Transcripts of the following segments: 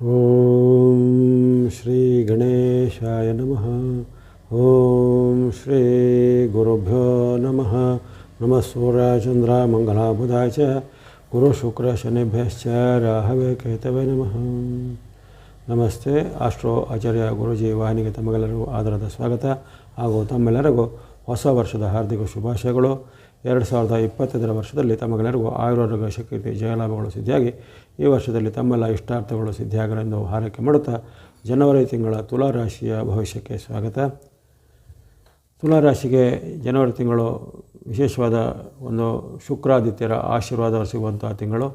ಓಂ ಶ್ರೀ ಗಣೇಶಾಯ ನಮಃ ಓಂ ಶ್ರೀ ಗುರುಭ್ಯೋ ನಮಃ ನಮಃ ಸೂರ್ಯಚಂದ್ರ ಮಂಗಲಾಬುಧಾಯ ಚ ಗುರು ಶುಕ್ರ ಶನಿಭ್ಯಶ್ಚ ರಾಹವೇ ಕೇತವೇ ನಮಃ ನಮಸ್ತೆ ಆಸ್ಟ್ರೋ ಆಚಾರ್ಯ ಗುರುಜಿ ವಾಹಿನಿಗೆ ತಮಗೆಲ್ಲರಿಗೂ ಆದರದ ಸ್ವಾಗತ ಹಾಗೂ ತಮ್ಮೆಲ್ಲರಿಗೂ ಹೊಸ ವರ್ಷದ ಹಾರ್ದಿಕ ಶುಭಾಶಯಗಳು ಎರಡು ಸಾವಿರದ ಇಪ್ಪತ್ತೈದರ ವರ್ಷದಲ್ಲಿ ತಮಗೆಲ್ಲರಿಗೂ ಆಯುರ್ವೇದ ಶಕ್ತಿ ಜಯಲಾಭಗಳು ಸಿದ್ಧಿಯಾಗಿ, ಈ ವರ್ಷದಲ್ಲಿ ತಮ್ಮೆಲ್ಲ ಇಷ್ಟಾರ್ಥಗಳು ಸಿದ್ಧಿಯಾಗಲೆಂದು ಹಾರೈಕೆ ಮಾಡುತ್ತಾ ಜನವರಿ ತಿಂಗಳ ತುಲಾ ರಾಶಿಯ ಭವಿಷ್ಯಕ್ಕೆ ಸ್ವಾಗತ. ತುಲಾರಾಶಿಗೆ ಜನವರಿ ತಿಂಗಳು ವಿಶೇಷವಾದ ಒಂದು ಶುಕ್ರಾದಿತ್ಯರ ಆಶೀರ್ವಾದ ಸಿಗುವಂತಹ ತಿಂಗಳು.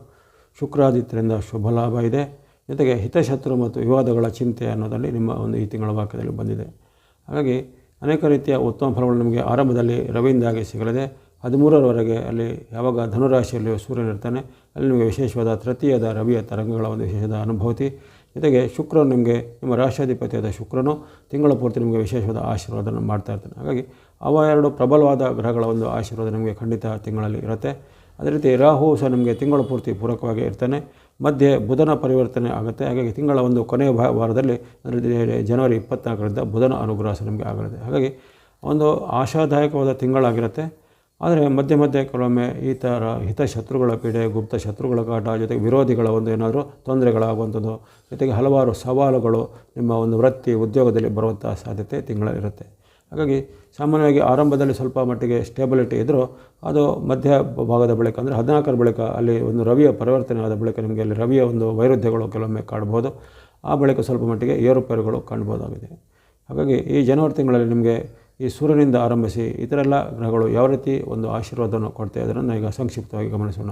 ಶುಕ್ರಾದಿತ್ಯರಿಂದ ಶುಭ ಲಾಭ ಇದೆ. ಜೊತೆಗೆ ಹಿತಶತ್ರು ಮತ್ತು ವಿವಾದಗಳ ಚಿಂತೆ ಅನ್ನೋದರಲ್ಲಿ ನಿಮ್ಮ ಒಂದು ಈ ತಿಂಗಳ ವಾಕ್ಯದಲ್ಲಿ ಬಂದಿದೆ. ಹಾಗಾಗಿ ಅನೇಕ ರೀತಿಯ ಉತ್ತಮ ಫಲಗಳು ನಿಮಗೆ ಆರಂಭದಲ್ಲಿ ರವಿಯಿಂದಾಗಿ ಸಿಗಲಿದೆ. ಹದಿಮೂರರವರೆಗೆ ಅಲ್ಲಿ ಯಾವಾಗ ಧನುರಾಶಿಯಲ್ಲಿ ಸೂರ್ಯನಿರ್ತಾನೆ ಅಲ್ಲಿ ನಿಮಗೆ ವಿಶೇಷವಾದ ತೃತೀಯದ ರವಿಯ ತರಂಗಗಳ ಒಂದು ವಿಶೇಷದ ಅನುಭೂತಿ. ಜೊತೆಗೆ ಶುಕ್ರನು ನಿಮಗೆ ನಿಮ್ಮ ರಾಷ್ಟ್ರಾಧಿಪತಿಯಾದ ಶುಕ್ರನು, ತಿಂಗಳ ಪೂರ್ತಿ ನಿಮಗೆ ವಿಶೇಷವಾದ ಆಶೀರ್ವಾದನ ಮಾಡ್ತಾ ಇರ್ತಾನೆ. ಹಾಗಾಗಿ ಅವ ಎರಡು ಪ್ರಬಲವಾದ ಗ್ರಹಗಳ ಒಂದು ಆಶೀರ್ವಾದ ನಿಮಗೆ ಖಂಡಿತ ತಿಂಗಳಲ್ಲಿ ಇರುತ್ತೆ. ಅದೇ ರೀತಿ ರಾಹು ಸಹ ನಿಮಗೆ ತಿಂಗಳ ಪೂರ್ತಿ ಪೂರಕವಾಗಿ ಇರ್ತಾನೆ. ಮಧ್ಯೆ ಬುಧನ ಪರಿವರ್ತನೆ ಆಗುತ್ತೆ. ಹಾಗಾಗಿ ತಿಂಗಳ ಒಂದು ಕೊನೆಯ ವಾರದಲ್ಲಿ ಅಂದರೆ ಜನವರಿ ಇಪ್ಪತ್ನಾಲ್ಕರಿಂದ ಬುಧನ ಅನುಗ್ರಹ ಸಹ ನಿಮಗೆ ಆಗಲಿದೆ. ಹಾಗಾಗಿ ಒಂದು ಆಶಾದಾಯಕವಾದ ತಿಂಗಳಾಗಿರುತ್ತೆ. ಆದರೆ ಮಧ್ಯೆ ಮಧ್ಯೆ ಕೆಲವೊಮ್ಮೆ ಈ ಥರ ಹಿತಶತ್ರುಗಳ ಪೀಡೆ, ಗುಪ್ತ ಶತ್ರುಗಳ ಕಾಟ ಜೊತೆಗೆ ವಿರೋಧಿಗಳ ಒಂದು ಏನಾದರೂ ತೊಂದರೆಗಳಾಗುವಂಥದ್ದು, ಜೊತೆಗೆ ಹಲವಾರು ಸವಾಲುಗಳು ನಿಮ್ಮ ಒಂದು ವೃತ್ತಿ ಉದ್ಯೋಗದಲ್ಲಿ ಬರುವಂಥ ಸಾಧ್ಯತೆ ತಿಂಗಳಿರುತ್ತೆ ಹಾಗಾಗಿ ಸಾಮಾನ್ಯವಾಗಿ ಆರಂಭದಲ್ಲಿ ಸ್ವಲ್ಪ ಮಟ್ಟಿಗೆ ಸ್ಟೇಬಿಲಿಟಿ ಇದ್ದರೂ ಅದು ಮಧ್ಯ ಭಾಗದ ಬಳಿಕ ಅಂದರೆ ಹದಿನಾಲ್ಕರ ಬಳಿಕ ಅಲ್ಲಿ ಒಂದು ರವಿಯ ಪರಿವರ್ತನೆ ಆದ ಬಳಿಕ ನಿಮಗೆ ಅಲ್ಲಿ ರವಿಯ ಒಂದು ವೈರುಧ್ಯಗಳು ಕೆಲವೊಮ್ಮೆ ಕಾಣ್ಬೋದು. ಆ ಬಳಿಕ ಸ್ವಲ್ಪ ಮಟ್ಟಿಗೆ ಏರುಪೇರುಗಳು ಕಾಣ್ಬೋದಾಗಿದೆ. ಹಾಗಾಗಿ ಈ ಜನವರಿ ತಿಂಗಳಲ್ಲಿ ನಿಮಗೆ ಈ ಸೂರ್ಯನಿಂದ ಆರಂಭಿಸಿ ಇತರೆಲ್ಲ ಗ್ರಹಗಳು ಯಾವ ರೀತಿ ಒಂದು ಆಶೀರ್ವಾದವನ್ನು ಕೊಡ್ತಾ ಅದನ್ನು ಈಗ ಸಂಕ್ಷಿಪ್ತವಾಗಿ ಗಮನಿಸೋಣ.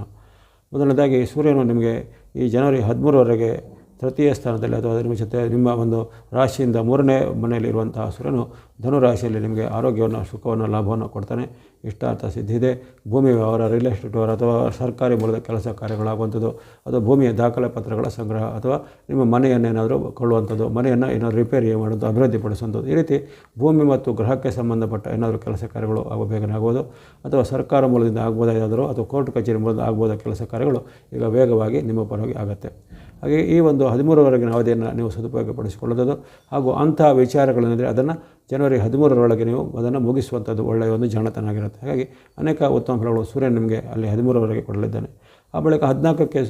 ಮೊದಲನೇದಾಗಿ ಸೂರ್ಯನು ನಿಮಗೆ ಈ ಜನವರಿ ಹದಿಮೂರವರೆಗೆ ತೃತೀಯ ಸ್ಥಾನದಲ್ಲಿ ಅಥವಾ ನಿಮ್ಮ ನಿಮ್ಮ ಒಂದು ರಾಶಿಯಿಂದ ಮೂರನೇ ಮನೆಯಲ್ಲಿರುವಂತಹ ಸೂರ್ಯನು ಧನು ರಾಶಿಯಲ್ಲಿ ನಿಮಗೆ ಆರೋಗ್ಯವನ್ನು, ಸುಖವನ್ನು, ಲಾಭವನ್ನು ಕೊಡ್ತಾನೆ. ಇಷ್ಟಾರ್ಥ ಸಿದ್ಧಿದೆ ಭೂಮಿ ವ್ಯವಹಾರ ರಿಯಲ್ ಎಸ್ಟೇಟ್ ಅವರು ಅಥವಾ ಸರ್ಕಾರಿ ಮೂಲದ ಕೆಲಸ ಕಾರ್ಯಗಳಾಗುವಂಥದ್ದು ಅಥವಾ ಭೂಮಿಯ ದಾಖಲೆ ಪತ್ರಗಳ ಸಂಗ್ರಹ ಅಥವಾ ನಿಮ್ಮ ಮನೆಯನ್ನೇನಾದರೂ ಕೊಳ್ಳುವಂಥದ್ದು, ಮನೆಯನ್ನು ಏನಾದರೂ ರಿಪೇರಿ ಮಾಡೋದು ಅಭಿವೃದ್ಧಿಪಡಿಸುವಂಥದ್ದು ಈ ರೀತಿ ಭೂಮಿ ಮತ್ತು ಗ್ರಹಕ್ಕೆ ಸಂಬಂಧಪಟ್ಟ ಏನಾದರೂ ಕೆಲಸ ಕಾರ್ಯಗಳು ಆಗೋ ಬೇಗನೆ ಆಗ್ಬೋದು. ಅಥವಾ ಸರ್ಕಾರ ಮೂಲದಿಂದ ಆಗ್ಬೋದಾದರೂ ಅಥವಾ ಕೋರ್ಟ್ ಕಚೇರಿ ಮೂಲದಿಂದ ಆಗ್ಬೋದ ಕೆಲಸ ಕಾರ್ಯಗಳು, ಈಗ ವೇಗವಾಗಿ ನಿಮ್ಮ ಪರವಾಗಿ ಆಗುತ್ತೆ. ಹಾಗೆ ಈ ಒಂದು ಹದಿಮೂರರವರೆಗಿನ ಅವಧಿಯನ್ನು ನೀವು ಸದುಪಯೋಗಪಡಿಸಿಕೊಳ್ಳುವುದು ಹಾಗೂ ಅಂಥ ವಿಚಾರಗಳೇನೆಂದರೆ ಅದನ್ನು ಜನವರಿ ಹದಿಮೂರರೊಳಗೆ ನೀವು ಅದನ್ನು ಮುಗಿಸುವಂಥದ್ದು ಒಳ್ಳೆಯ ಒಂದು ಜಾಣತನ ಆಗಿರುತ್ತೆ. ಹಾಗಾಗಿ ಅನೇಕ ಉತ್ತಮ ಫಲಗಳು ಸೂರ್ಯ ನಿಮಗೆ ಅಲ್ಲಿ ಹದಿಮೂರರವರೆಗೆ ಕೊಡಲಿದ್ದಾನೆ. ಆ ಬಳಿಕ ಹದಿನಾಲ್ಕಕ್ಕೆ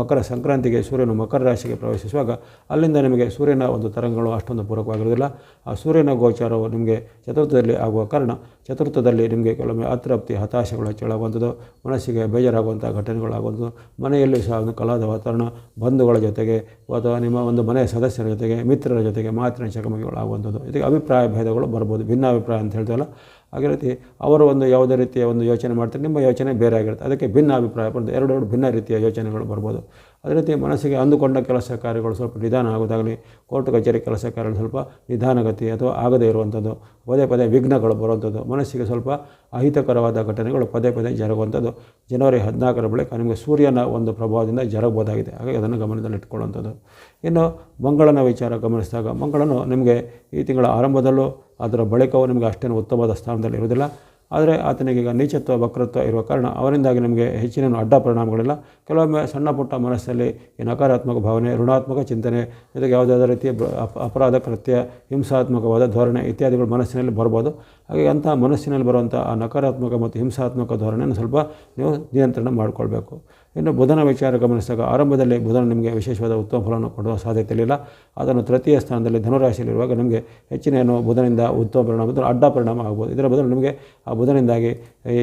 ಮಕರ ಸಂಕ್ರಾಂತಿಗೆ ಸೂರ್ಯನು ಮಕರ ರಾಶಿಗೆ ಪ್ರವೇಶಿಸುವಾಗ ಅಲ್ಲಿಂದ ನಿಮಗೆ ಸೂರ್ಯನ ಒಂದು ತರಂಗಗಳು ಅಷ್ಟೊಂದು ಪೂರಕವಾಗಿರೋದಿಲ್ಲ ಆ ಸೂರ್ಯನ ಗೋಚಾರವು ನಿಮಗೆ ಚತುರ್ಥದಲ್ಲಿ ಆಗುವ ಕಾರಣ ಚತುರ್ಥದಲ್ಲಿ ನಿಮಗೆ ಕೆಲವೊಮ್ಮೆ ಅತೃಪ್ತಿ, ಹತಾಶೆಗಳು ಹೆಚ್ಚಳಾಗುವಂಥದ್ದು ಮನಸ್ಸಿಗೆ ಬೇಜಾರಾಗುವಂಥ ಘಟನೆಗಳಾಗುವಂಥದ್ದು, ಮನೆಯಲ್ಲಿ ಸಹ ಒಂದು ಕಲಾದ ವಾತಾವರಣ, ಬಂಧುಗಳ ಜೊತೆಗೆ ಅಥವಾ ನಿಮ್ಮ ಒಂದು ಮನೆಯ ಸದಸ್ಯರ ಜೊತೆಗೆ, ಮಿತ್ರರ ಜೊತೆಗೆ ಮಾತಿನ ಚಕಮಕಿಗಳಾಗುವಂಥದ್ದು. ಇದಕ್ಕೆ ಅಭಿಪ್ರಾಯ ಭೇದಗಳು ಬರ್ಬೋದು, ಭಿನ್ನಾಭಿಪ್ರಾಯ ಅಂತ ಹೇಳ್ತೀವಲ್ಲ. ಅದೇ ರೀತಿ ಅವರು ಒಂದು ಯಾವುದೇ ರೀತಿಯ ಒಂದು ಯೋಚನೆ ಮಾಡ್ತಾರೆ, ನಿಮ್ಮ ಯೋಚನೆ ಬೇರೆ ಆಗಿರುತ್ತೆ. ಅದಕ್ಕೆ ಭಿನ್ನ ಅಭಿಪ್ರಾಯ ಬರ್ತದೆ ಎರಡು ಎರಡು ಭಿನ್ನ ರೀತಿಯ ಯೋಚನೆಗಳು ಬರ್ಬೋದು. ಅದೇ ರೀತಿ ಮನಸ್ಸಿಗೆ ಅಂದುಕೊಂಡ ಕೆಲಸ ಕಾರ್ಯಗಳು ಸ್ವಲ್ಪ ನಿಧಾನ ಆಗೋದಾಗಲಿ ಕೋರ್ಟ್ ಕಚೇರಿ ಕೆಲಸ ಕಾರ್ಯಗಳು ಸ್ವಲ್ಪ ನಿಧಾನಗತಿ ಅಥವಾ ಆಗದೇ ಇರುವಂಥದ್ದು, ಪದೇ ಪದೇ ವಿಘ್ನಗಳು ಬರುವಂಥದ್ದು, ಮನಸ್ಸಿಗೆ ಸ್ವಲ್ಪ ಅಹಿತಕರವಾದ ಘಟನೆಗಳು ಪದೇ ಪದೇ ಜರುಗುವಂಥದ್ದು. ಜನವರಿ ಹದಿನಾಲ್ಕರ ಬಳಿಕ ನಿಮಗೆ ಸೂರ್ಯನ ಒಂದು ಪ್ರಭಾವದಿಂದ ಜರಗಬಹುದಾಗಿದೆ. ಹಾಗಾಗಿ ಅದನ್ನು ಗಮನದಲ್ಲಿಟ್ಕೊಳ್ಳುವಂಥದ್ದು ಇನ್ನು ಮಂಗಳನ ವಿಚಾರ ಗಮನಿಸಿದಾಗ, ಮಂಗಳನು ನಿಮಗೆ ಈ ತಿಂಗಳ ಆರಂಭದಲ್ಲೂ ಅದರ ಬಳಿಕವೂ ನಿಮಗೆ ಅಷ್ಟೇನು ಉತ್ತಮವಾದ ಸ್ಥಾನದಲ್ಲಿ ಇರುವುದಿಲ್ಲ. ಆದರೆ ಆತನಿಗೆ ಈಗ ನೀಚತ್ವ, ವಕ್ರತ್ವ ಇರುವ ಕಾರಣ ಅವರಿಂದಾಗಿ ನಮಗೆ ಹೆಚ್ಚಿನ ಅಡ್ಡ ಪರಿಣಾಮಗಳಿಲ್ಲ. ಕೆಲವೊಮ್ಮೆ ಸಣ್ಣ ಪುಟ್ಟ ಮನಸ್ಸಲ್ಲಿ ಈ ನಕಾರಾತ್ಮಕ ಭಾವನೆ, ಋಣಾತ್ಮಕ ಚಿಂತನೆ, ಜೊತೆಗೆ ಯಾವುದಾದ ರೀತಿಯ ಅಪರಾಧ ಕೃತ್ಯ ಹಿಂಸಾತ್ಮಕವಾದ ಧೋರಣೆ ಇತ್ಯಾದಿಗಳು ಮನಸ್ಸಿನಲ್ಲಿ ಬರ್ಬೋದು ಹಾಗೆ ಅಂತಹ ಮನಸ್ಸಿನಲ್ಲಿ ಬರುವಂಥ ಆ ನಕಾರಾತ್ಮಕ ಮತ್ತು ಹಿಂಸಾತ್ಮಕ ಧೋರಣೆಯನ್ನು ಸ್ವಲ್ಪ ನೀವು ನಿಯಂತ್ರಣ ಮಾಡಿಕೊಳ್ಬೇಕು. ಇನ್ನು ಬುಧನ ವಿಚಾರ ಗಮನಿಸಿದಾಗ ಆರಂಭದಲ್ಲಿ ಬುಧನ ನಿಮಗೆ ವಿಶೇಷವಾದ ಉತ್ತಮ ಫಲವನ್ನು ಕೊಡುವ ಸಾಧ್ಯತೆ ಇರಲಿಲ್ಲ. ಅದನ್ನು ತೃತೀಯ ಸ್ಥಾನದಲ್ಲಿ ಧನುರಾಶಿಯಲ್ಲಿರುವಾಗ ನಿಮಗೆ ಹೆಚ್ಚಿನ ಏನು ಬುಧನಿಂದ ಉತ್ತಮ ಪರಿಣಾಮ ಅಡ್ಡ ಪರಿಣಾಮ ಆಗ್ಬೋದು. ಇದರ ಬದಲು ನಿಮಗೆ ಆ ಬುಧನಿಂದಾಗಿ ಈ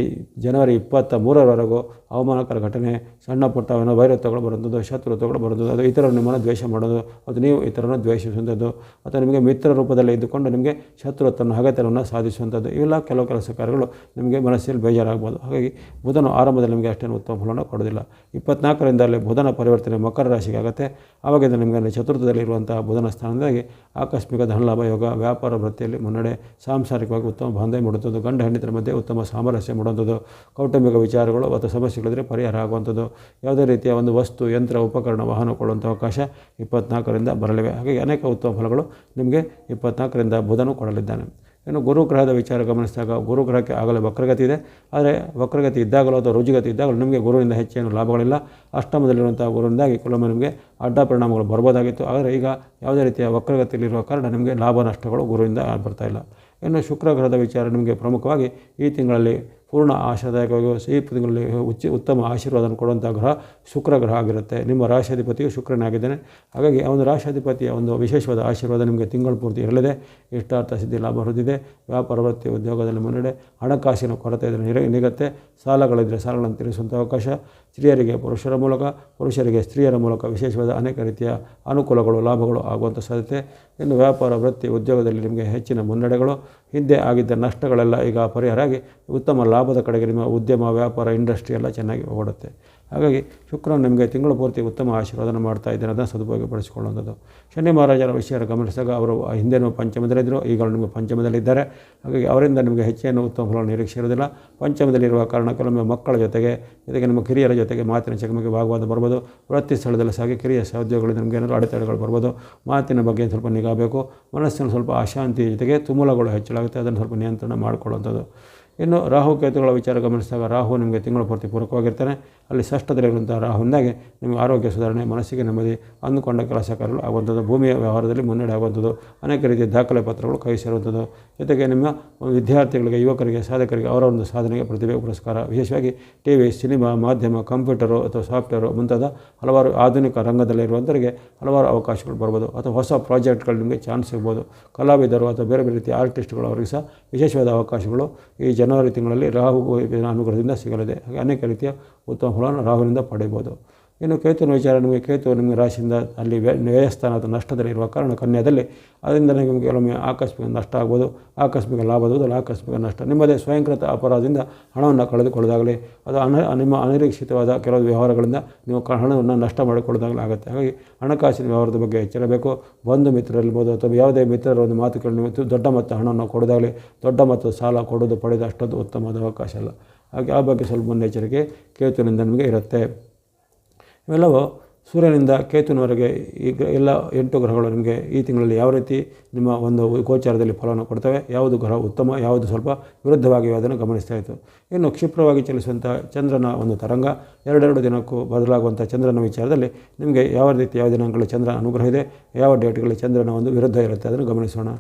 ಜನವರಿ ಇಪ್ಪತ್ತ ಮೂರರವರೆಗೂ ಅವಮಾನಕರ ಘಟನೆ, ಸಣ್ಣ ಪುಟ್ಟವೇನೋ ವೈರತ್ವಗಳು ಬರುವಂಥದ್ದು, ಶತ್ರುತ್ವಗಳು ಬರುವಂಥದ್ದು, ಅದು ಇತರರು ನಿಮ್ಮನ್ನು ದ್ವೇಷ ಮಾಡೋದು ಅದು ನೀವು ಇತರನ್ನು ದ್ವೇಷಿಸುವಂಥದ್ದು ಅಥವಾ ನಿಮಗೆ ಮಿತ್ರ ರೂಪದಲ್ಲಿ ಇದ್ದುಕೊಂಡು ನಿಮಗೆ ಶತ್ರುತ್ವವನ್ನು, ಅಗತ್ಯವನ್ನು ಸಾಧಿಸುವಂಥದ್ದು, ಇವೆಲ್ಲ ಕೆಲವು ಕೆಲಸ ಕಾರ್ಯಗಳು ನಿಮಗೆ ಮನಸ್ಸಲ್ಲಿ ಬೇಜಾರಾಗ್ಬೋದು. ಹಾಗಾಗಿ ಬುಧನ ಆರಂಭದಲ್ಲಿ ನಿಮಗೆ ಅಷ್ಟೇನು ಉತ್ತಮ ಫಲವನ್ನು ಕೊಡೋದಿಲ್ಲ ಇಪ್ಪತ್ನಾಲ್ಕರಿಂದ ಅಲ್ಲಿ ಬುಧನ ಪರಿವರ್ತನೆ ಮಕರ ರಾಶಿಗೆ ಆಗುತ್ತೆ. ಆವಾಗಿಂದ ನಿಮಗೆ ಅಲ್ಲಿ ಚತುರ್ಥದಲ್ಲಿ ಇರುವಂತಹ ಬುಧನ ಸ್ಥಾನದಾಗಿ ಆಕಸ್ಮಿಕ ಧನಲಾಭ ಯೋಗ, ವ್ಯಾಪಾರ ವೃತ್ತಿಯಲ್ಲಿ ಮುನ್ನಡೆ, ಸಾಂಸಾರಿಕವಾಗಿ ಉತ್ತಮ ಬಾಂಧವ್ಯ ಮಾಡುತ್ತದೆ ಗಂಡ ಹೆಂಡತಿರ ಮಧ್ಯೆ ಉತ್ತಮ ಸಾಮರಸ್ಯ ಮೂಡುವಂಥದ್ದು, ಕೌಟುಂಬಿಕ ವಿಚಾರಗಳು ಅಥವಾ ಸಮಸ್ಯೆಗಳಿದ್ರೆ ಪರಿಹಾರ ಆಗುವಂಥದ್ದು. ಯಾವುದೇ ರೀತಿಯ ಒಂದು ವಸ್ತು, ಯಂತ್ರ, ಉಪಕರಣ, ವಾಹನ ಕೊಡುವಂಥ ಅವಕಾಶ ಇಪ್ಪತ್ನಾಲ್ಕರಿಂದ ಬರಲಿವೆ. ಹಾಗೆ ಅನೇಕ ಉತ್ತಮ ಫಲಗಳು ನಿಮಗೆ ಇಪ್ಪತ್ನಾಲ್ಕರಿಂದ ಬುಧನು ಕೊಡಲಿದ್ದಾನೆ. ಇನ್ನು ಗುರುಗ್ರಹದ ವಿಚಾರ ಗಮನಿಸಿದಾಗ ಗುರುಗ್ರಹಕ್ಕೆ ಆಗಲೇ ವಕ್ರಗತಿ ಇದೆ. ಆದರೆ ವಕ್ರಗತಿ ಇದ್ದಾಗಲೂ ಅಥವಾ ರುಜಿಗತಿ ಇದ್ದಾಗಲೂ ನಿಮಗೆ ಗುರುವಿನಿಂದ ಹೆಚ್ಚೇನು ಲಾಭಗಳಿಲ್ಲ. ಅಷ್ಟಮದಲ್ಲಿರುವಂಥ ಗುರುವಿನಿಂದಾಗಿ ಕೆಲವೊಮ್ಮೆ ನಿಮಗೆ ಅಡ್ಡ ಪರಿಣಾಮಗಳು ಬರ್ಬೋದಾಗಿತ್ತು. ಆದರೆ ಈಗ ಯಾವುದೇ ರೀತಿಯ ವಕ್ರಗತಿಯಲ್ಲಿರುವ ಕಾರಣ ನಿಮಗೆ ಲಾಭ ನಷ್ಟಗಳು ಗುರುವಿಂದ ಬರ್ತಾ ಇಲ್ಲ. ಇನ್ನು ಶುಕ್ರಗ್ರಹದ ವಿಚಾರ ನಿಮಗೆ ಪ್ರಮುಖವಾಗಿ ಈ ತಿಂಗಳಲ್ಲಿ ಪೂರ್ಣ ಆಶಾದಾಯಕವಾಗಿ ಸಿಹಿ ತಿಂಗಳಲ್ಲಿ ಉಚ್ಚ ಉತ್ತಮ ಆಶೀರ್ವಾದವನ್ನು ಕೊಡುವಂಥ ಗ್ರಹ ಶುಕ್ರ ಗ್ರಹ ಆಗಿರುತ್ತೆ. ನಿಮ್ಮ ರಾಶಾಧಿಪತಿಯು ಶುಕ್ರನಾಗಿದ್ದಾನೆ ಹಾಗಾಗಿ ಆ ಒಂದು ರಾಶಾಧಿಪತಿಯ ಒಂದು ವಿಶೇಷವಾದ ಆಶೀರ್ವಾದ ನಿಮಗೆ ತಿಂಗಳು ಪೂರ್ತಿ ಇರಲಿದೆ. ಇಷ್ಟಾರ್ಥ ಸಿದ್ಧಿ ಲಾಭ ಹೊಂದಿದೆ ವ್ಯಾಪಾರ ವೃತ್ತಿ ಉದ್ಯೋಗದಲ್ಲಿ ಮುನ್ನಡೆ. ಹಣಕಾಸಿನ ಕೊರತೆ ಇದ್ದರೆ ನಿಗತ್ತೆ. ಸಾಲಗಳಿದ್ದರೆ ಸಾಲಗಳನ್ನು ತೀರಿಸುವಂಥ ಅವಕಾಶ. ಸ್ತ್ರೀಯರಿಗೆ, ಪುರುಷರ ಮೂಲಕ, ಪುರುಷರಿಗೆ, ಸ್ತ್ರೀಯರ ಮೂಲಕ ವಿಶೇಷವಾದ ಅನೇಕ ರೀತಿಯ ಅನುಕೂಲಗಳು, ಲಾಭಗಳು ಆಗುವಂಥ ಸಾಧ್ಯತೆ. ಇನ್ನು ವ್ಯಾಪಾರ, ವೃತ್ತಿ, ಉದ್ಯೋಗದಲ್ಲಿ ನಿಮಗೆ ಹೆಚ್ಚಿನ ಮುನ್ನಡೆಗಳು, ಹಿಂದೆ ಆಗಿದ್ದ ನಷ್ಟಗಳೆಲ್ಲ ಈಗ ಪರಿಹಾರ ಆಗಿ ಉತ್ತಮ ಲಾಭದ ಕಡೆಗೆ ನಿಮ್ಮ ಉದ್ಯಮ, ವ್ಯಾಪಾರ, ಇಂಡಸ್ಟ್ರಿ ಎಲ್ಲ ಚೆನ್ನಾಗಿ ಓಡುತ್ತೆ. ಹಾಗಾಗಿ ಶುಕ್ರ ನಿಮಗೆ ತಿಂಗಳು ಪೂರ್ತಿ ಉತ್ತಮ ಆಶೀರ್ವಾದನ ಮಾಡ್ತಾ ಇದ್ದೇನೆ, ಅದನ್ನು ಸದುಪಯೋಗಪಡಿಸಿಕೊಳ್ಳುವಂಥದ್ದು. ಶನಿ ಮಹಾರಾಜರ ವಿಷಯ ಗಮನಿಸಿದಾಗ ಅವರು ಹಿಂದೆನೂ ಪಂಚಮದಲ್ಲಿದ್ದರು ಈಗಲೂ ನಿಮಗೆ ಪಂಚಮದಲ್ಲಿದ್ದಾರೆ ಹಾಗಾಗಿ ಅವರಿಂದ ನಿಮಗೆ ಹೆಚ್ಚೇನು ಉತ್ತಮ ಫಲ ನಿರೀಕ್ಷೆ ಇರೋದಿಲ್ಲ ಪಂಚಮದಲ್ಲಿರುವ ಕಾರಣ ಕೆಲವೊಮ್ಮೆ ಮಕ್ಕಳ ಜೊತೆಗೆ ಜೊತೆಗೆ ನಿಮ್ಮ ಕಿರಿಯರ ಜೊತೆಗೆ ಮಾತಿನ ಚಕಮಕಿ ಭಾಗವಾದ ಬರ್ಬೋದು. ವೃತ್ತಿ ಸ್ಥಳದಲ್ಲಿ ಸಾಗಿ ಕಿರಿಯ ಸಹೋದ್ಯೋಗಗಳು ನಿಮಗೆ ಏನಾದರೂ ಅಡೆತಡೆಗಳು ಬರ್ಬೋದು. ಮಾತಿನ ಬಗ್ಗೆ ಸ್ವಲ್ಪ ನಿಗಾ ಬೇಕು. ಮನಸ್ಸಿನ ಸ್ವಲ್ಪ ಅಶಾಂತಿ ಜೊತೆಗೆ ತುಮುಲಗಳು ಹೆಚ್ಚಳಾಗುತ್ತೆ. ಅದನ್ನು ಸ್ವಲ್ಪ ನಿಯಂತ್ರಣ ಮಾಡಿಕೊಳ್ಳುವಂಥದ್ದು. ಇನ್ನು ರಾಹು ಕೇತುಗಳ ವಿಚಾರ ಗಮನಿಸಿದಾಗ ರಾಹು ನಿಮಗೆ ತಿಂಗಳು ಪೂರ್ತಿ ಪೂರಕವಾಗಿರ್ತಾನೆ. ಅಲ್ಲಿ ಷಷ್ಠದಲ್ಲಿರುವಂಥ ರಾಹುವಿನಾಗೆ ನಿಮಗೆ ಆರೋಗ್ಯ ಸುಧಾರಣೆ, ಮನಸ್ಸಿಗೆ ನೆಮ್ಮದಿ, ಅಂದುಕೊಂಡ ಕೆಲಸ ಕಾರ್ಯಗಳು ಆಗುವಂಥದ್ದು, ಭೂಮಿಯ ವ್ಯವಹಾರದಲ್ಲಿ ಮುನ್ನಡೆ ಆಗುವಂಥದ್ದು, ಅನೇಕ ರೀತಿಯ ದಾಖಲೆ ಪತ್ರಗಳು ಕೈ ಸೇರುವಂಥದ್ದು. ಜೊತೆಗೆ ನಿಮ್ಮ ವಿದ್ಯಾರ್ಥಿಗಳಿಗೆ, ಯುವಕರಿಗೆ, ಸಾಧಕರಿಗೆ ಅವರ ಒಂದು ಸಾಧನೆಗೆ ಪ್ರತಿಭೆ, ಪುರಸ್ಕಾರ. ವಿಶೇಷವಾಗಿ ಟಿ ವಿ ಸಿನಿಮಾ, ಮಾಧ್ಯಮ, ಕಂಪ್ಯೂಟರು ಅಥವಾ ಸಾಫ್ಟ್ವೇರು ಮುಂತಾದ ಹಲವಾರು ಆಧುನಿಕ ರಂಗದಲ್ಲಿರುವಂಥವರಿಗೆ ಹಲವಾರು ಅವಕಾಶಗಳು ಬರ್ಬೋದು. ಅಥವಾ ಹೊಸ ಪ್ರಾಜೆಕ್ಟ್ಗಳು ನಿಮಗೆ ಚಾನ್ಸ್ ಸಿಗ್ಬೋದು. ಕಲಾವಿದರು ಅಥವಾ ಬೇರೆ ಬೇರೆ ರೀತಿಯ ಆರ್ಟಿಸ್ಟ್ಗಳು ಅವರಿಗೆ ಸಹ ವಿಶೇಷವಾದ ಅವಕಾಶಗಳು ಈ ಜನವರಿ ತಿಂಗಳಲ್ಲಿ ರಾಹು ಅನುಗ್ರಹದಿಂದ ಸಿಗಲಿದೆ. ಹಾಗೆ ಅನೇಕ ರೀತಿಯ ಉತ್ತಮ ಫಲವನ್ನು ರಾಹುವಿನಿಂದ ಪಡೆಯಬಹುದು. ಇನ್ನು ಕೇತುವಿನ ವಿಚಾರ ನಿಮಗೆ ಕೇತು ನಿಮಗೆ ರಾಶಿಯಿಂದ ಅಲ್ಲಿ ವ್ಯ ವ್ಯಯಸ್ಥಾನ ಅಥವಾ ನಷ್ಟದಲ್ಲಿರುವ ಕಾರಣ ಕನ್ಯಾದಲ್ಲಿ ಅದರಿಂದ ನಿಮಗೆ ಕೆಲವೊಮ್ಮೆ ಆಕಸ್ಮಿಕ ನಷ್ಟ ಆಗ್ಬೋದು, ಆಕಸ್ಮಿಕ ಲಾಭ ಆಗುವುದಲ್ಲ ಆಕಸ್ಮಿಕ ನಷ್ಟ. ನಿಮ್ಮದೇ ಸ್ವಯಂಕೃತ ಅಪರಾಧದಿಂದ ಹಣವನ್ನು ಕಳೆದುಕೊಳ್ಳೋದಾಗಲಿ, ಅದು ಅನ ನಿಮ್ಮ ಅನಿರೀಕ್ಷಿತವಾದ ಕೆಲವು ವ್ಯವಹಾರಗಳಿಂದ ನೀವು ಹಣವನ್ನು ನಷ್ಟ ಮಾಡಿಕೊಳ್ಳೋದಾಗಲಿ ಆಗುತ್ತೆ. ಹಾಗಾಗಿ ಹಣಕಾಸಿನ ವ್ಯವಹಾರದ ಬಗ್ಗೆ ಎಚ್ಚರಬೇಕು. ಬಂಧು ಮಿತ್ರರಿರ್ಬೋದು ಅಥವಾ ಯಾವುದೇ ಮಿತ್ರರ ಒಂದು ಮಾತು ಕೇಳಿ ನೀವು ದೊಡ್ಡ ಮೊತ್ತ ಹಣವನ್ನು ಕೊಡೋದಾಗಲಿ, ದೊಡ್ಡ ಮೊತ್ತ ಸಾಲ ಕೊಡೋದು ಪಡೆದು ಅಷ್ಟೊಂದು ಉತ್ತಮವಾದ ಅವಕಾಶ ಅಲ್ಲ. ಹಾಗೆ ಆ ಬಗ್ಗೆ ಸ್ವಲ್ಪ ಮುನ್ನೆಚ್ಚರಿಕೆ ಕೇತುವಿನಿಂದ ನಿಮಗೆ ಇರುತ್ತೆ. ಇವೆಲ್ಲವೂ ಸೂರ್ಯನಿಂದ ಕೇತುವಿನವರೆಗೆ ಈ ಎಲ್ಲ ಎಂಟು ಗ್ರಹಗಳು ನಿಮಗೆ ಈ ತಿಂಗಳಲ್ಲಿ ಯಾವ ರೀತಿ ನಿಮ್ಮ ಒಂದು ಗೋಚಾರದಲ್ಲಿ ಫಲವನ್ನು ಕೊಡ್ತವೆ, ಯಾವುದು ಗ್ರಹ ಉತ್ತಮ, ಯಾವುದು ಸ್ವಲ್ಪ ವಿರುದ್ಧವಾಗಿ ಅದನ್ನು ಗಮನಿಸ್ತಾ ಇತ್ತು. ಇನ್ನು ಕ್ಷಿಪ್ರವಾಗಿ ಚಲಿಸುವಂಥ ಚಂದ್ರನ ಒಂದು ತರಂಗ, ಎರಡೆರಡು ದಿನಕ್ಕೂ ಬದಲಾಗುವಂಥ ಚಂದ್ರನ ವಿಚಾರದಲ್ಲಿ ನಿಮಗೆ ಯಾವ ರೀತಿ ಯಾವ ದಿನಾಂಕಗಳು ಚಂದ್ರ ಅನುಗ್ರಹ ಇದೆ, ಯಾವ ಡೇಟ್ಗಳಲ್ಲಿ ಚಂದ್ರನ ಒಂದು ವಿರುದ್ಧ ಇರುತ್ತೆ ಅದನ್ನು ಗಮನಿಸೋಣ.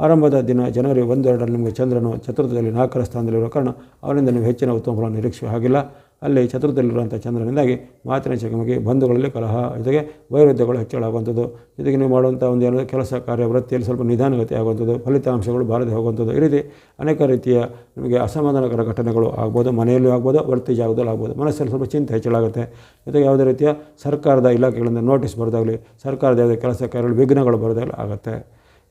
ಆರಂಭದ ದಿನ ಜನವರಿ ಒಂದೆರಡರಲ್ಲಿ ನಿಮಗೆ ಚಂದ್ರನು ಚತುರ್ಥದಲ್ಲಿ ನಾಲ್ಕರ ಸ್ಥಾನದಲ್ಲಿರುವ ಕಾರಣ ಅವರಿಂದ ನೀವು ಹೆಚ್ಚಿನ ಉತ್ತಮ ಫಲ ನಿರೀಕ್ಷೆ ಆಗಿಲ್ಲ ಅಲ್ಲಿ ಚತುರ್ಥದಲ್ಲಿರುವಂಥ ಚಂದ್ರನಿಂದಾಗಿ ಮಾತಿನ ಚಕಮಕಿ, ಬಂಧುಗಳಲ್ಲಿ ಕಲಹ, ಜೊತೆಗೆ ವೈರುಧ್ಯಗಳು ಹೆಚ್ಚಳಾಗುವಂಥದ್ದು ಜೊತೆಗೆ ನೀವು ಮಾಡುವಂಥ ಒಂದು ಏನಾದರೂ ಕೆಲಸ, ಕಾರ್ಯ, ವೃತ್ತಿಯಲ್ಲಿ ಸ್ವಲ್ಪ ನಿಧಾನಗತಿ ಆಗುವಂಥದ್ದು, ಫಲಿತಾಂಶಗಳು ಬಾರದೆ ಹೋಗುವಂಥದ್ದು. ಈ ರೀತಿ ಅನೇಕ ರೀತಿಯ ನಿಮಗೆ ಅಸಮಾಧಾನಕರ ಘಟನೆಗಳು ಆಗ್ಬೋದು, ಮನೆಯಲ್ಲೂ ಆಗ್ಬೋದು, ವೃತ್ತಿ ಜಾಗದಲ್ಲೂ ಆಗ್ಬೋದು. ಮನಸ್ಸಲ್ಲಿ ಸ್ವಲ್ಪ ಚಿಂತೆ ಹೆಚ್ಚಳಾಗುತ್ತೆ ಜೊತೆಗೆ ಯಾವುದೇ ರೀತಿಯ ಸರ್ಕಾರದ ಇಲಾಖೆಗಳಿಂದ ನೋಟಿಸ್ ಬರೋದಾಗಲಿ, ಸರ್ಕಾರದ ಯಾವುದೇ ಕೆಲಸ ಕಾರ್ಯಗಳು ವಿಘ್ನಗಳು ಬರೋದಾಗಲಿ ಆಗುತ್ತೆ.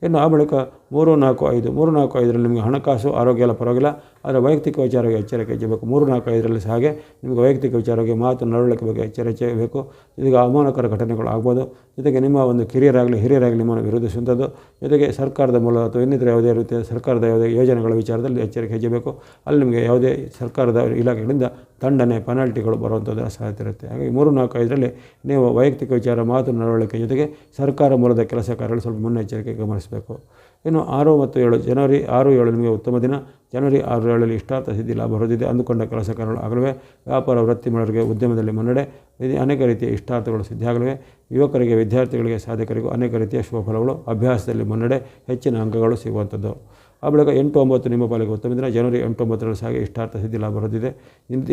ಇನ್ನು ಆ ಬಳಿಕ ಮೂರು ನಾಲ್ಕು ಐದು, ಮೂರು ನಾಲ್ಕು ಐದರಲ್ಲಿ ನಿಮಗೆ ಹಣಕಾಸು, ಆರೋಗ್ಯ ಎಲ್ಲ ಪರವಾಗಿಲ್ಲ. ಆದರೆ ವೈಯಕ್ತಿಕ ವಿಚಾರಕ್ಕೆ ಎಚ್ಚರಿಕೆ ಹೆಚ್ಚಬೇಕು ಮೂರು ನಾಲ್ಕು ಐದರಲ್ಲಿ ಸಹ ಹಾಗೆ ನಿಮಗೆ ವೈಯಕ್ತಿಕ ವಿಚಾರವಾಗಿ ಮಾತು ನಡವಳಿಕೆ ಬಗ್ಗೆ ಎಚ್ಚರಿಕೆ ಬೇಕು ಇದೀಗ ಅವಮಾನಕರ ಘಟನೆಗಳು ಆಗ್ಬೋದು. ಜೊತೆಗೆ ನಿಮ್ಮ ಒಂದು ಕಿರಿಯರಾಗಲಿ, ಹಿರಿಯರಾಗಲಿ ನಿಮ್ಮನ್ನು ವಿರೋಧಿಸುವಂಥದ್ದು. ಜೊತೆಗೆ ಸರ್ಕಾರದ ಮೂಲ ಅಥವಾ ಇನ್ನಿತರ ಯಾವುದೇ ರೀತಿಯ ಸರ್ಕಾರದ ಯಾವುದೇ ಯೋಜನೆಗಳ ವಿಚಾರದಲ್ಲಿ ಎಚ್ಚರಿಕೆ ಹೆಚ್ಚಬೇಕು ಅಲ್ಲಿ ನಿಮಗೆ ಯಾವುದೇ ಸರ್ಕಾರದ ಇಲಾಖೆಗಳಿಂದ ದಂಡನೆ, ಪೆನಾಲ್ಟಿಗಳು ಬರುವಂಥದ್ದು ಸಾಧ್ಯತೆ ಇರುತ್ತೆ. ಹಾಗಾಗಿ ಮೂರು ನಾಲ್ಕು ಐದರಲ್ಲಿ ನೀವು ವೈಯಕ್ತಿಕ ವಿಚಾರ, ಮಾತು ನಡವಳಿಕೆ ಜೊತೆಗೆ ಸರ್ಕಾರ ಮೂಲದ ಕೆಲಸ ಕಾರ್ಯಗಳು ಸ್ವಲ್ಪ ಮುನ್ನೆಚ್ಚರಿಕೆ ಗಮನಿಸಬೇಕು. ಇನ್ನು ಆರು ಮತ್ತು ಏಳು ಜನವರಿ ಆರು ಏಳು ನಿಮಗೆ ಉತ್ತಮ ದಿನ. ಜನವರಿ ಆರು ಏಳರಲ್ಲಿ ಇಷ್ಟಾರ್ಥ ಸಿದ್ಧಿ ಲಾಭ ಹೊರದಿದೆ. ಅಂದುಕೊಂಡ ಕೆಲಸ ಕಾರ್ಯಗಳು ಆಗಲಿವೆ. ವ್ಯಾಪಾರ ವೃತ್ತಿ ಮಾಡೋರಿಗೆ ಉದ್ಯಮದಲ್ಲಿ ಮುನ್ನಡೆ. ಇದು ಅನೇಕ ರೀತಿಯ ಇಷ್ಟಾರ್ಥಗಳು ಸಿದ್ಧಿಯಾಗಲಿವೆ ಯುವಕರಿಗೆ, ವಿದ್ಯಾರ್ಥಿಗಳಿಗೆ, ಸಾಧಕರಿಗೂ ಅನೇಕ ರೀತಿಯ ಶುಭ ಫಲಗಳು. ಅಭ್ಯಾಸದಲ್ಲಿ ಮುನ್ನಡೆ. ಹೆಚ್ಚಿನ ಅಂಕಗಳು ಸಿಗುವಂಥದ್ದು. ಆ ಬಳಿಕ ಎಂಟು ಒಂಬತ್ತು ನಿಮ್ಮ ಪಾಲಿಗೆ ಉತ್ತಮ ದಿನ. ಜನವರಿ ಎಂಟು ಒಂಬತ್ತರಲ್ಲಿ ಸಹ ಇಷ್ಟಾರ್ಥ ಸಿದ್ಧಿ ಲಾಭ ಬರುತ್ತಿದೆ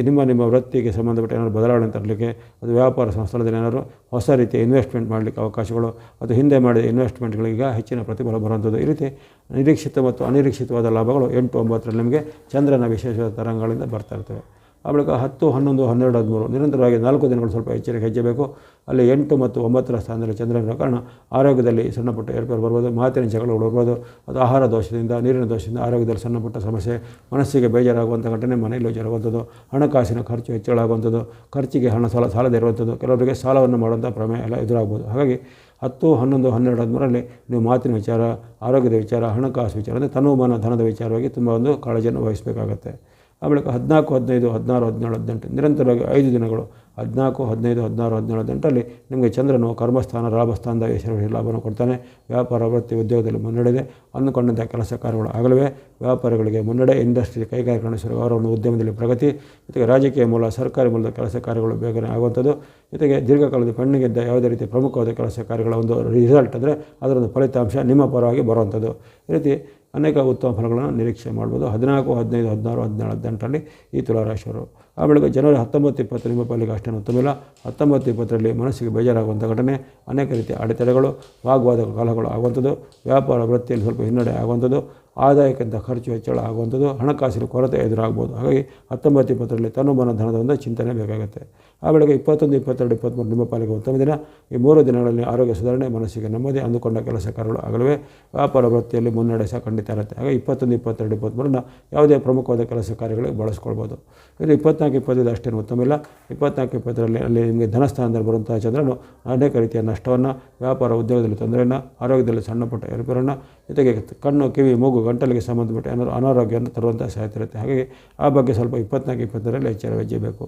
ನಿಮ್ಮ ನಿಮ್ಮ ವೃತ್ತಿಗೆ ಸಂಬಂಧಪಟ್ಟ ಏನಾದರೂ ಬದಲಾವಣೆ ತರಲಿಕ್ಕೆ ಅದು ವ್ಯಾಪಾರ ಸಂಸ್ಥಳದಲ್ಲಿ ಏನಾದರೂ ಹೊಸ ರೀತಿಯ ಇನ್ವೆಸ್ಟ್ಮೆಂಟ್ ಮಾಡಲಿಕ್ಕೆ ಅವಕಾಶಗಳು, ಅದು ಹಿಂದೆ ಮಾಡಿದ ಇನ್ವೆಸ್ಟ್ಮೆಂಟ್ಗಳಿಗೆ ಹೆಚ್ಚಿನ ಪ್ರತಿಫಲ ಬರುವಂಥದ್ದು. ಈ ರೀತಿ ನಿರೀಕ್ಷಿತ ಮತ್ತು ಅನಿರೀಕ್ಷಿತವಾದ ಲಾಭಗಳು ಎಂಟು ಒಂಬತ್ತರಲ್ಲಿ ನಿಮಗೆ ಚಂದ್ರನ ವಿಶೇಷ ತರಂಗಗಳಿಂದ ಬರ್ತಾ ಇರ್ತವೆ. ಆ ಬಳಿಕ ಹತ್ತು, ಹನ್ನೊಂದು, ಹನ್ನೆರಡು, ಹದಿಮೂರು, ನಿರಂತರವಾಗಿ ನಾಲ್ಕು ದಿನಗಳು ಸ್ವಲ್ಪ ಎಚ್ಚರಿಕೆ ಹೆಚ್ಚಬೇಕು ಅಲ್ಲಿ ಎಂಟು ಮತ್ತು ಒಂಬತ್ತರ ಸ್ಥಾನದಲ್ಲಿ ಚಂದ್ರನ ಕಾರಣ ಆರೋಗ್ಯದಲ್ಲಿ ಸಣ್ಣಪುಟ್ಟ ಏರ್ಪೇರು ಬರ್ಬೋದು, ಮಾತಿನ ಜಗಳಗಳು ಬರ್ಬೋದು ಅದು ಆಹಾರ ದೋಷದಿಂದ, ನೀರಿನ ದೋಷದಿಂದ ಆರೋಗ್ಯದಲ್ಲಿ ಸಣ್ಣಪುಟ್ಟ ಸಮಸ್ಯೆ, ಮನಸ್ಸಿಗೆ ಬೇಜಾರಾಗುವಂಥ ಘಟನೆ, ಮನೆಯಲ್ಲಿ ಜರುಗುವಂಥದ್ದು, ಹಣಕಾಸಿನ ಖರ್ಚು ಹೆಚ್ಚಳಾಗುವಂಥದ್ದು, ಖರ್ಚಿಗೆ ಹಣ ಸಾಲ, ಸಾಲದ ಇರುವಂಥದ್ದು, ಕೆಲವರಿಗೆ ಸಾಲವನ್ನು ಮಾಡುವಂಥ ಪ್ರಮೇಯ ಎಲ್ಲ ಎದುರಾಗ್ಬೋದು. ಹಾಗಾಗಿ ಹತ್ತು, ಹನ್ನೊಂದು, ಹನ್ನೆರಡು, ಹದಿಮೂರರಲ್ಲಿ ನೀವು ಮಾತಿನ ವಿಚಾರ, ಆರೋಗ್ಯದ ವಿಚಾರ, ಹಣಕಾಸು ವಿಚಾರ, ಅಂದರೆ ತನುಮಾನ ಧನದ ವಿಚಾರವಾಗಿ ತುಂಬ ಒಂದು ಕಾಳಜಿಯನ್ನು ವಹಿಸಬೇಕಾಗತ್ತೆ. ಆ ಬಳಿಕ ಹದಿನಾಲ್ಕು, ಹದಿನೈದು, ಹದಿನಾರು, ಹದಿನೇಳು, ಹದಿನೆಂಟು, ನಿರಂತರವಾಗಿ ಐದು ದಿನಗಳು, ಹದಿನಾಲ್ಕು, ಹದಿನೈದು, ಹದಿನಾರು, ಹದಿನೇಳು ಹದಿನೆಂಟರಲ್ಲಿ ನಿಮಗೆ ಚಂದ್ರನು ಕರ್ಮಸ್ಥಾನ ಲಾಭಸ್ಥಾನದ ಹೆಸರು ಲಾಭವನ್ನು ಕೊಡ್ತಾನೆ. ವ್ಯಾಪಾರ ವೃತ್ತಿ ಉದ್ಯೋಗದಲ್ಲಿ ಮುನ್ನಡೆದೆ. ಅಂದುಕೊಂಡಂಥ ಕೆಲಸ ಕಾರ್ಯಗಳು ಆಗಲಿವೆ. ವ್ಯಾಪಾರಿಗಳಿಗೆ ಮುನ್ನಡೆ, ಇಂಡಸ್ಟ್ರಿ ಕೈಗಾರಿಕಾ ಅವರನ್ನು ಉದ್ಯಮದಲ್ಲಿ ಪ್ರಗತಿ. ಜೊತೆಗೆ ರಾಜಕೀಯ ಮೂಲ, ಸರ್ಕಾರಿ ಮೂಲದ ಕೆಲಸ ಕಾರ್ಯಗಳು ಬೇಗನೆ ಆಗುವಂಥದ್ದು. ಜೊತೆಗೆ ದೀರ್ಘಕಾಲದ ಕಣ್ಣಿಗಿದ್ದ ಯಾವುದೇ ರೀತಿ ಪ್ರಮುಖವಾದ ಕೆಲಸ ಕಾರ್ಯಗಳ ಒಂದು ರಿಸಲ್ಟ್ ಅಂದರೆ ಅದರೊಂದು ಫಲಿತಾಂಶ ನಿಮ್ಮ ಪರವಾಗಿ ಬರುವಂಥದ್ದು. ಈ ರೀತಿ ಅನೇಕ ಉತ್ತಮ ಫಲಗಳನ್ನು ನಿರೀಕ್ಷೆ ಮಾಡ್ಬೋದು. ಹದಿನಾಲ್ಕು, ಹದಿನೈದು, ಹದಿನಾರು ಹದಿನೇಳು ಹದಿನೆಂಟರಲ್ಲಿ ಈ ತುಲಾರಾಶಿಯವರು. ಆ ಬಳಿಕ ಜನವರಿ ಹತ್ತೊಂಬತ್ತು ಇಪ್ಪತ್ತು ನಿಮ್ಮ ಪಾಲಿಗೆ ಅಷ್ಟೇನು ಉತ್ತಮಿಲ್ಲ ಹತ್ತೊಂಬತ್ತು ಇಪ್ಪತ್ತರಲ್ಲಿ ಮನಸ್ಸಿಗೆ ಬೇಜಾರಾಗುವಂಥ ಘಟನೆ, ಅನೇಕ ರೀತಿಯ ಅಡೆತಡೆಗಳು ವಾಗ್ವಾದ ಕಾಲಗಳು ಆಗುವಂಥದ್ದು, ವ್ಯಾಪಾರ ವೃತ್ತಿಯಲ್ಲಿ ಸ್ವಲ್ಪ ಹಿನ್ನಡೆ ಆಗುವಂಥದ್ದು ಆದಾಯಕ್ಕಿಂತ ಖರ್ಚು ಹೆಚ್ಚಳ ಆಗುವಂಥದ್ದು ಹಣಕಾಸಿನ ಕೊರತೆ ಎದುರಾಗ್ಬೋದು. ಹಾಗಾಗಿ ಹತ್ತೊಂಬತ್ತು ಇಪ್ಪತ್ತರಲ್ಲಿ ತನುಮನ ಧನದ ಒಂದು ಚಿಂತನೆ ಬೇಕಾಗುತ್ತೆ. ಆ ಬೆಳಗ್ಗೆ ಇಪ್ಪತ್ತೊಂದು, ಇಪ್ಪತ್ತೆರಡು, ಇಪ್ಪತ್ತ್ಮೂರು ನಿಮ್ಮ ಪಾಲಿಗೆ ಉತ್ತಮ ದಿನ. ಈ ಮೂರು ದಿನಗಳಲ್ಲಿ ಆರೋಗ್ಯ ಸುಧಾರಣೆ, ಮನಸ್ಸಿಗೆ ನೆಮ್ಮದಿ, ಅಂದುಕೊಂಡ ಕೆಲಸ ಕಾರ್ಯಗಳು ಆಗಲಿವೆ. ವ್ಯಾಪಾರ ವೃತ್ತಿಯಲ್ಲಿ ಮುನ್ನಡೆ ಸಹ ಖಂಡಿತ ಇರುತ್ತೆ. ಹಾಗೆ ಇಪ್ಪತ್ತೊಂದು, ಇಪ್ಪತ್ತೆರಡು, ಇಪ್ಪತ್ತ್ಮೂರನ್ನ ಯಾವುದೇ ಪ್ರಮುಖವಾದ ಕೆಲಸ ಕಾರ್ಯಗಳಿಗೆ ಬಳಸ್ಕೊಳ್ಬೋದು. ಇದು ಇಪ್ಪತ್ನಾಲ್ಕು, ಇಪ್ಪತ್ತೈದು ಅಷ್ಟೇನು ಉತ್ತಮ ಇಲ್ಲ. ಇಪ್ಪತ್ನಾಲ್ಕು, ಇಪ್ಪತ್ತರಲ್ಲಿ ಅಲ್ಲಿ ನಿಮಗೆ ಧನಸ್ಥಾನದಲ್ಲಿ ಬರುವಂಥ ಚಂದ್ರನು ಅನೇಕ ರೀತಿಯ ನಷ್ಟವನ್ನು ವ್ಯಾಪಾರ ಉದ್ಯೋಗದಲ್ಲಿ ತೊಂದರೆಯನ್ನು, ಆರೋಗ್ಯದಲ್ಲಿ ಸಣ್ಣಪುಟ್ಟ ಪುಟ್ಟ ಏರುಪೇರನ್ನು, ಜೊತೆಗೆ ಕಣ್ಣು, ಕಿವಿ, ಮೂಗು ಗಂಟಲಿಗೆ ಸಂಬಂಧಪಟ್ಟ ಏನಾದರೂ ಅನಾರೋಗ್ಯವನ್ನು ತರುವಂಥ ಸಾಧ್ಯತೆ ಇರುತ್ತೆ. ಹಾಗಾಗಿ ಆ ಬಗ್ಗೆ ಸ್ವಲ್ಪ ಇಪ್ಪತ್ನಾಲ್ಕು, ಇಪ್ಪತ್ತರಲ್ಲಿ ಎಚ್ಚರ ವಹಿಸಬೇಕು.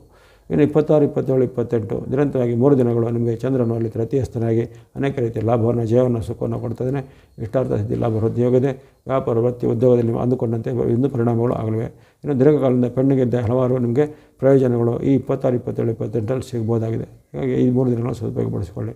ಇನ್ನು ಇಪ್ಪತ್ತಾರು, ಇಪ್ಪತ್ತೇಳು, ಇಪ್ಪತ್ತೆಂಟು ನಿರಂತರವಾಗಿ ಮೂರು ದಿನಗಳು ನಿಮಗೆ ಚಂದ್ರನು ಅಲ್ಲಿ ತೃತೀಯಸ್ಥನಾಗಿ ಅನೇಕ ರೀತಿಯ ಲಾಭವನ್ನು, ಜಯವನ್ನು, ಸುಖವನ್ನು ಕೊಡ್ತದೆ ಇಷ್ಟಾರ್ಥ ಸಿದ್ಧಿ, ಲಾಭ ವೃದ್ಧಿಯೋಗಿದೆ ವ್ಯಾಪಾರ, ವೃತ್ತಿ, ಉದ್ಯೋಗದಲ್ಲಿ ನೀವು ಅಂದುಕೊಂಡಂತೆ ಇನ್ನೂ ಪರಿಣಾಮಗಳು ಆಗಲಿವೆ. ಇನ್ನು ದೀರ್ಘಕಾಲದಿಂದ ಪೆಣ್ಣಿಗಿದ್ದ ಹಲವಾರು ನಿಮಗೆ ಪ್ರಯೋಜನಗಳು ಈ ಇಪ್ಪತ್ತಾರು, ಇಪ್ಪತ್ತೇಳು, ಇಪ್ಪತ್ತೆಂಟರಲ್ಲಿ ಸಿಗ್ಬೋದಾಗಿದೆ. ಹಾಗಾಗಿ ಈ ಮೂರು ದಿನಗಳನ್ನು ಸದುಪಯೋಗಪಡಿಸಿಕೊಳ್ಳಿ.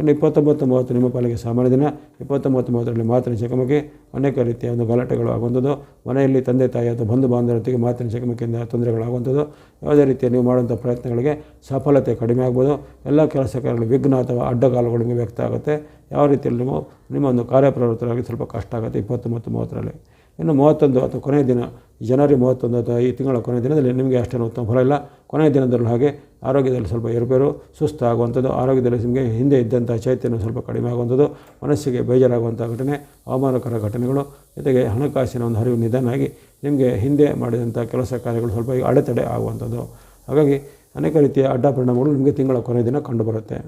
ಇನ್ನು ಇಪ್ಪತ್ತೊಂಬತ್ತು ಮೂವತ್ತು ನಿಮ್ಮ ಪಾಲಿಗೆ ಸಾಮಾನ್ಯ ದಿನ, ಇಪ್ಪತ್ತೊಂಬತ್ತು ಮೂವತ್ತರಲ್ಲಿ ಮಾತಿನ ಚಕಮಕಿ, ಅನೇಕ ರೀತಿಯ ಒಂದು ಗಲಾಟೆಗಳು ಆಗುವಂಥದ್ದು. ಮನೆಯಲ್ಲಿ ತಂದೆ, ತಾಯಿ ಅಥವಾ ಬಂಧು ಬಾಂಧವರೊತ್ತಿಗೆ ಮಾತಿನ ಚಕಮಕಿಯಿಂದ ತೊಂದರೆಗಳಾಗುವಂಥದ್ದು ಯಾವುದೇ ರೀತಿಯ ನೀವು ಮಾಡುವಂಥ ಪ್ರಯತ್ನಗಳಿಗೆ ಸಫಲತೆ ಕಡಿಮೆ ಆಗ್ಬೋದು. ಎಲ್ಲ ಕೆಲಸ ಕಾರ್ಯಗಳು ವಿಘ್ನ ಅಥವಾ ಅಡ್ಡಗಾಲುಗಳಿಗೆ ವ್ಯಕ್ತ ಆಗುತ್ತೆ. ಯಾವ ರೀತಿಯಲ್ಲಿ ನೀವು ನಿಮ್ಮ ಒಂದು ಕಾರ್ಯಪ್ರವೃತ್ತರಾಗಿ ಸ್ವಲ್ಪ ಕಷ್ಟ ಆಗುತ್ತೆ ಇಪ್ಪತ್ತೊಂಬತ್ತು ಮೂವತ್ತರಲ್ಲಿ. ಇನ್ನು ಮೂವತ್ತೊಂದು ಅಥವಾ ಕೊನೆಯ ದಿನ, ಜನವರಿ ಮೂವತ್ತೊಂದು ಅಥವಾ ಈ ತಿಂಗಳ ಕೊನೆಯ ದಿನದಲ್ಲಿ ನಿಮಗೆ ಅಷ್ಟೇನು ಉತ್ತಮ ಫಲ ಇಲ್ಲ. ಕೊನೆಯ ದಿನದಲ್ಲೂ ಹಾಗೆ ಆರೋಗ್ಯದಲ್ಲಿ ಸ್ವಲ್ಪ ಏರುಪೇರು, ಸುಸ್ತು ಆಗುವಂಥದ್ದು, ಆರೋಗ್ಯದಲ್ಲಿ ನಿಮಗೆ ಹಿಂದೆ ಇದ್ದಂಥ ಚೈತನ್ಯ ಸ್ವಲ್ಪ ಕಡಿಮೆ ಆಗುವಂಥದ್ದು, ಮನಸ್ಸಿಗೆ ಬೇಜಾರಾಗುವಂಥ ಘಟನೆ, ಅವಮಾನಕರ ಘಟನೆಗಳು, ಜೊತೆಗೆ ಹಣಕಾಸಿನ ಒಂದು ಹರಿವು ನಿಧಾನ ಆಗಿ ನಿಮಗೆ ಹಿಂದೆ ಮಾಡಿದಂಥ ಕೆಲಸ ಕಾರ್ಯಗಳು ಸ್ವಲ್ಪ ಈಗ ಅಡೆತಡೆ ಆಗುವಂಥದ್ದು. ಹಾಗಾಗಿ ಅನೇಕ ರೀತಿಯ ಅಡ್ಡ ಪರಿಣಾಮಗಳು ನಿಮಗೆ ತಿಂಗಳ ಕೊನೆಯ ದಿನ ಕಂಡುಬರುತ್ತೆ.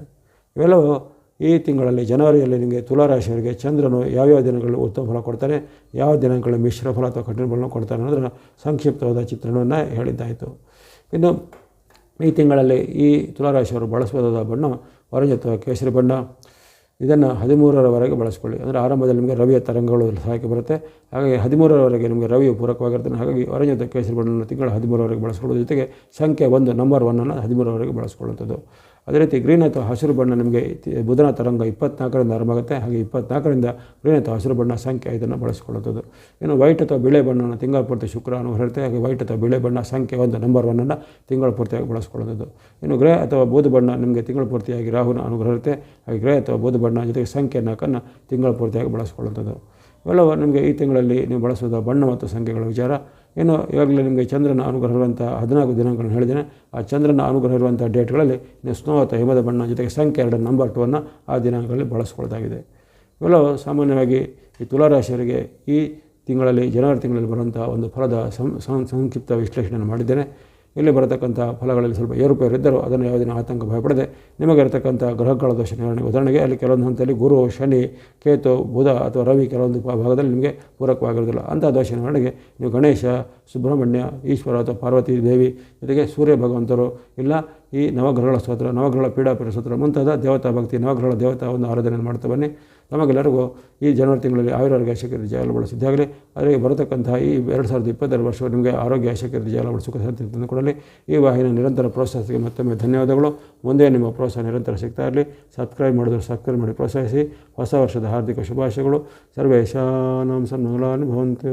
ಇವೆಲ್ಲವೂ ಈ ತಿಂಗಳಲ್ಲಿ ಜನವರಿಯಲ್ಲಿ ನಿಮಗೆ ತುಲಾರಾಶಿಯವರಿಗೆ ಚಂದ್ರನು ಯಾವ್ಯಾವ ದಿನಗಳಲ್ಲಿ ಉತ್ತಮ ಫಲ ಕೊಡ್ತಾನೆ, ಯಾವ ದಿನಗಳಲ್ಲಿ ಮಿಶ್ರ ಫಲ ಅಥವಾ ಕಠಿಣ ಫಲವನ್ನು ಕೊಡ್ತಾನೆ ಅನ್ನೋದನ್ನು ಸಂಕ್ಷಿಪ್ತವಾದ ಚಿತ್ರಣವನ್ನು ಹೇಳಿದ್ದಾಯಿತು. ಇನ್ನು ಈ ತಿಂಗಳಲ್ಲಿ ಈ ತುಲಾರಾಶಿಯವರು ಬಳಸಬಹುದಾದ ಬಣ್ಣ ಆರೆಂಜ್ ಅಥವಾ ಕೇಸರಿ ಬಣ್ಣ. ಇದನ್ನು ಹದಿಮೂರರವರೆಗೆ ಬಳಸ್ಕೊಳ್ಳಿ. ಅಂದರೆ ಆರಂಭದಲ್ಲಿ ನಿಮಗೆ ರವಿಯ ತರಂಗಗಳು ಸಹಾಯಕ್ಕೆ ಬರುತ್ತೆ. ಹಾಗಾಗಿ ಹದಿಮೂರರವರೆಗೆ ನಿಮಗೆ ರವಿಯು ಪೂರಕವಾಗಿರ್ತಾನೆ ಹಾಗಾಗಿ ಆರೆಂಜ್ ಅಥವಾ ಕೇಸರಿ ಬಣ್ಣವನ್ನು ತಿಂಗಳ ಹದಿಮೂರವರೆಗೆ ಬಳಸ್ಕೊಳ್ಳೋದ್ರ ಜೊತೆಗೆ ಸಂಖ್ಯೆ ಒಂದು ನಂಬರ್ ಒನ್ನನ್ನು ಹದಿಮೂರವರೆಗೆ ಬಳಸ್ಕೊಳ್ಳುವಂಥದ್ದು. ಅದೇ ರೀತಿ ಗ್ರೀನ್ ಅಥವಾ ಹಸಿರು ಬಣ್ಣ ನಿಮಗೆ ಬುಧನ ತರಂಗ ಇಪ್ಪತ್ನಾಲ್ಕರಿಂದ ಆರಂಭ ಆಗುತ್ತೆ. ಹಾಗೆ ಇಪ್ಪತ್ನಾಲ್ಕರಿಂದ ಗ್ರೀನ್ ಅಥವಾ ಹಸಿರು ಬಣ್ಣ ಸಂಖ್ಯೆ ಐದನ್ನು ಬಳಸಿಕೊಳ್ಳುತ್ತದೆ ಇನ್ನು ವೈಟ್ ಅಥವಾ ಬಿಳೆ ಬಣ್ಣವನ್ನು ತಿಂಗಳ ಪೂರ್ತಿ ಶುಕ್ರವನ್ನು ಹೊರಡುತ್ತೆ ಹಾಗೆ ವೈಟ್ ಅಥವಾ ಬಿಳೆ ಬಣ್ಣ ಸಂಖ್ಯೆ ಒಂದು ನಂಬರ್ ಒನ್ನನ್ನು ತಿಂಗಳ ಪೂರ್ತಿಯಾಗಿ ಬಳಸ್ಕೊಳ್ಳೋದು ಇನ್ನು ಗ್ರೇ ಅಥವಾ ಬೂದು ಬಣ್ಣ ನಿಮಗೆ ತಿಂಗಳ ಪೂರ್ತಿಯಾಗಿ ರಾಹುನ ಅನುಗ್ರಹ ಇರುತ್ತೆ. ಹಾಗೆ ಗ್ರೇ ಅಥವಾ ಬೂದು ಬಣ್ಣ ಜೊತೆಗೆ ಸಂಖ್ಯೆ ನಾಲ್ಕನ್ನು ತಿಂಗಳ ಪೂರ್ತಿಯಾಗಿ ಬಳಸಿಕೊಳ್ಳುವಂಥದ್ದು ಇವೆಲ್ಲವೂ ನಿಮಗೆ ಈ ತಿಂಗಳಲ್ಲಿ ನೀವು ಬಳಸುವ ಬಣ್ಣ ಮತ್ತು ಸಂಖ್ಯೆಗಳ ವಿಚಾರ. ಇನ್ನು ಇವಾಗಲೇ ನಿಮಗೆ ಚಂದ್ರನ ಅನುಗ್ರಹ ಇರುವಂಥ ಹದಿನಾಲ್ಕು ದಿನಗಳನ್ನು ಹೇಳಿದ್ದೇನೆ. ಆ ಚಂದ್ರನ ಅನುಗ್ರಹ ಇರುವಂಥ ಡೇಟ್ಗಳಲ್ಲಿ ನೀವು ಸ್ನೋ ಅಥವಾ ಹಿಮದ ಬಣ್ಣ ಜೊತೆಗೆ ಸಂಖ್ಯೆ ಎರಡು ನಂಬರ್ ಟೂವನ್ನು ಆ ದಿನಾಂಕಗಳಲ್ಲಿ ಬಳಸ್ಕೊಳ್ಳೋದಾಗಿದೆ ಇವೆಲ್ಲವೂ ಸಾಮಾನ್ಯವಾಗಿ ಈ ತುಲಾರಾಶಿಯವರಿಗೆ ಈ ತಿಂಗಳಲ್ಲಿ, ಜನವರಿ ತಿಂಗಳಲ್ಲಿ ಬರುವಂಥ ಒಂದು ಫಲದ ಸಂಕ್ಷಿಪ್ತ ವಿಶ್ಲೇಷಣೆಯನ್ನು ಮಾಡಿದ್ದೇನೆ. ಇಲ್ಲಿ ಬರತಕ್ಕಂಥ ಫಲಗಳಲ್ಲಿ ಸ್ವಲ್ಪ ಏರುಪೇರು ಇದ್ದರೂ ಅದನ್ನು ಯಾವುದೇ ಆತಂಕ ಭಯಪಡದೆ ನಿಮಗೆ ಇರತಕ್ಕಂಥ ಗ್ರಹಗಳ ದೋಷ ನಿವಾರಣೆ ಉದಾಹರಣೆಗೆ ಅಲ್ಲಿ ಕೆಲವೊಂದು ಹಂತದಲ್ಲಿ ಗುರು, ಶನಿ, ಕೇತು, ಬುಧ ಅಥವಾ ರವಿ ಕೆಲವೊಂದು ಭಾಗದಲ್ಲಿ ನಿಮಗೆ ಪೂರಕವಾಗಿರೋದಿಲ್ಲ ಅಂಥ ದೋಷ ನಿವಾರಣೆಗೆ ನೀವು ಗಣೇಶ, ಸುಬ್ರಹ್ಮಣ್ಯ, ಈಶ್ವರ ಅಥವಾ ಪಾರ್ವತಿ ದೇವಿ ಜೊತೆಗೆ ಸೂರ್ಯ ಭಗವಂತರು ಇಲ್ಲ ಈ ನವಗ್ರಹಗಳ ಸ್ತೋತ್ರ, ನವಗ್ರಹಗಳ ಪೀಡಾಪೀಡ ಸ್ತೋತ್ರ ಮುಂತಾದ ದೇವತಾ ಭಕ್ತಿ, ನವಗ್ರಹಗಳ ದೇವತಾ ಒಂದು ಆರಾಧನೆ ಮಾಡ್ತಾ ಬನ್ನಿ. ನಮಗೆಲ್ಲರಿಗೂ ಈ ಜನವರಿ ತಿಂಗಳಲ್ಲಿ ಆಯುರಾರೋಗ್ಯ ಜಯ ಜಯಲಗಳು ಸಿದ್ಧಾಗಲಿ ಅದರಿಗೆ ಬರತಕ್ಕಂತಹ ಈ ಎರಡು ಸಾವಿರದ ಇಪ್ಪತ್ತೆರಡು ವರ್ಷ ನಿಮಗೆ ಆರೋಗ್ಯ ಆಶಕೀರ್ತಿ ಜಯ ಸುಖ ಶಾಂತಿ ತಂದುಕೊಡಲಿ ಈ ವಾಹಿನಿ ನಿರಂತರ ಪ್ರೋತ್ಸಾಹಕ್ಕೆ ಮತ್ತೊಮ್ಮೆ ಧನ್ಯವಾದಗಳು. ಮುಂದೆ ನಿಮ್ಮ ಪ್ರೋತ್ಸಾಹ ನಿರಂತರ ಸಿಗ್ತಾ ಇರಲಿ. ಸಬ್ಸ್ಕ್ರೈಬ್ ಮಾಡಿದ್ರು ಸಬ್ಸ್ಕ್ರೈಬ್ ಮಾಡಿ ಪ್ರೋತ್ಸಾಹಿಸಿ. ಹೊಸ ವರ್ಷದ ಹಾರ್ದಿಕ ಶುಭಾಶಯಗಳು. ಸರ್ವೇಶಾನಾಂಸ ಸನ್ಮಂಗಲಾನಿ ಭವಂತು.